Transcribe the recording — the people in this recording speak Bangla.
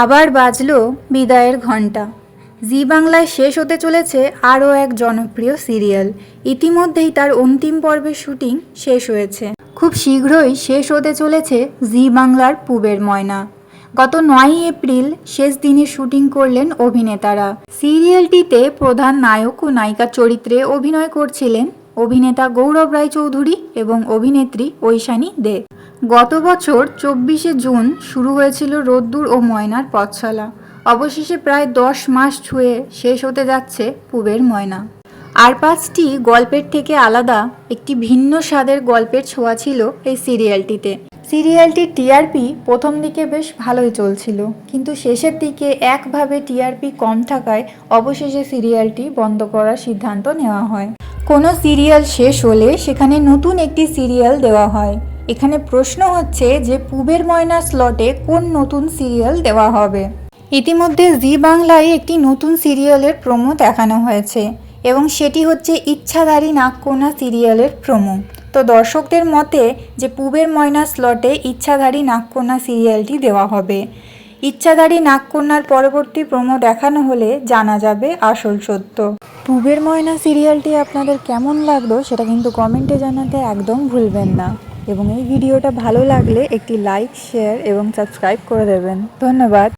আবার বাজল বিদায়ের ঘণ্টা। জি বাংলায় শেষ হতে চলেছে আরও এক জনপ্রিয় সিরিয়াল। ইতিমধ্যেই তার অন্তিম পর্বের শুটিং শেষ হয়েছে। খুব শীঘ্রই শেষ হতে চলেছে জি বাংলার পুবের ময়না। গত নয়ই এপ্রিল শেষ দিনে শুটিং করলেন অভিনেতারা। সিরিয়ালটিতে প্রধান নায়ক ও নায়িকার চরিত্রে অভিনয় করছিলেন অভিনেতা গৌরব রায়চৌধুরী এবং অভিনেত্রী ঐশানী দে। গত বছর চব্বিশে জুন শুরু হয়েছিল রোদ্দুর ও ময়নার পথচলা। অবশেষে প্রায় দশ মাস ছুঁয়ে শেষ হতে যাচ্ছে পুবের ময়না। আর পাঁচটি গল্পের থেকে আলাদা একটি ভিন্ন স্বাদের গল্পের ছোঁয়া ছিল এই সিরিয়ালটিতে। সিরিয়ালটির টিআরপি প্রথম দিকে বেশ ভালোই চলছিল, কিন্তু শেষের দিকে একভাবে টিআরপি কম থাকায় অবশেষে সিরিয়ালটি বন্ধ করার সিদ্ধান্ত নেওয়া হয়। কোনো সিরিয়াল শেষ হলে সেখানে নতুন একটি সিরিয়াল দেওয়া হয়। এখানে প্রশ্ন হচ্ছে যে পুবের ময়না স্লটে কোন নতুন সিরিয়াল দেওয়া হবে? ইতিমধ্যে জি বাংলায় একটি নতুন সিরিয়ালের প্রোমো দেখানো হয়েছে এবং সেটি হচ্ছে ইচ্ছাধারী নাককোনা সিরিয়ালের প্রোমো তো দর্শকদের মতে যে পুবের ময়না স্লটে ইচ্ছাধারী নাককোনা সিরিয়ালটি দেওয়া হবে। ইচ্ছাধারী নাককন্যার পরবর্তী প্রোমো দেখানো হলে জানা যাবে আসল সত্য। পুবের ময়না সিরিয়ালটি আপনাদের কেমন লাগল সেটা কিন্তু কমেন্টে জানাতে একদম ভুলবেন না। এবং এই ভিডিওটা ভালো লাগলে একটি লাইক শেয়ার এবং সাবস্ক্রাইব করে দেবেন। ধন্যবাদ।